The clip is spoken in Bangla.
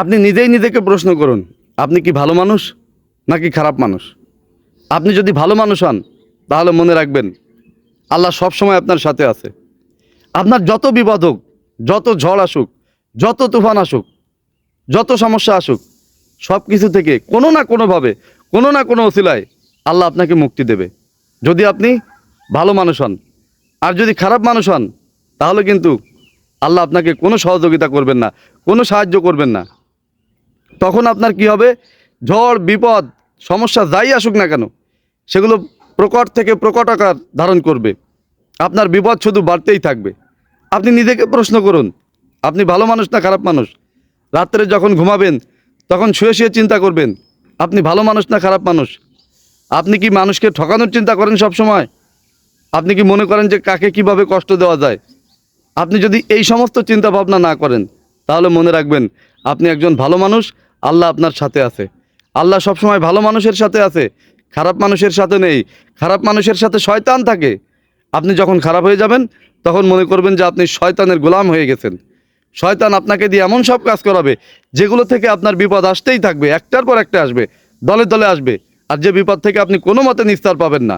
আপনি নিজেই নিজেকে প্রশ্ন করুন, আপনি কি ভালো মানুষ নাকি খারাপ মানুষ? আপনি যদি ভালো মানুষ হন, তাহলে মনে রাখবেন, আল্লাহ সব সময় আপনার সাথে আছে। আপনার যত বিপদ হোক, যত ঝড় আসুক, যত তুফান আসুক, যত সমস্যা আসুক সব কিছু থেকে কোনো না কোনোভাবে, কোনো না কোনো ওসিলায় আল্লাহ আপনাকে মুক্তি দেবে। যদি আপনি ভালো মানুষ হন, আর যদি খারাপ মানুষ হন, তাহলে কিন্তু আল্লাহ আপনাকে কোনো সহযোগিতা করবেন না, কোনো সাহায্য করবেন না। তখন আপনার কি হবে? ঝড়, বিপদ, সমস্যা যাই আসুক না কেন, সেগুলো প্রকট থেকে প্রকট আকার ধারণ করবে। আপনার বিপদ শুধু বাড়তেই থাকবে। আপনি নিজেকে প্রশ্ন করুন, আপনি ভালো মানুষ না খারাপ মানুষ? রাত্রে যখন ঘুমাবেন, তখন শুয়ে শুয়ে চিন্তা করবেন, আপনি ভালো মানুষ না খারাপ মানুষ? আপনি কি মানুষকে ঠকানোর চিন্তা করেন সব সময় আপনি কি মনে করেন যে কাকে কীভাবে কষ্ট দেওয়া যায়? আপনি যদি এই সমস্ত চিন্তা ভাবনা না করেন, তাহলে মনে রাখবেন, আপনি একজন ভালো মানুষ আল্লাহ আপনার সাথে আছে। আল্লাহ সবসময় ভালো মানুষের সাথে আছে, খারাপ মানুষের সাথে নেই। খারাপ মানুষের সাথে শয়তান থাকে। আপনি যখন খারাপ হয়ে যাবেন, তখন মনে করবেন যে আপনি শয়তানের গোলাম হয়ে গেছেন। শয়তান আপনাকে দিয়ে এমন সব কাজ করাবে, যেগুলো থেকে আপনার বিপদ আসতেই থাকবে, একটার পর একটা আসবে, দলে দলে আসবে। আর যে বিপদ থেকে আপনি কোনো মতে নিস্তার পাবেন না।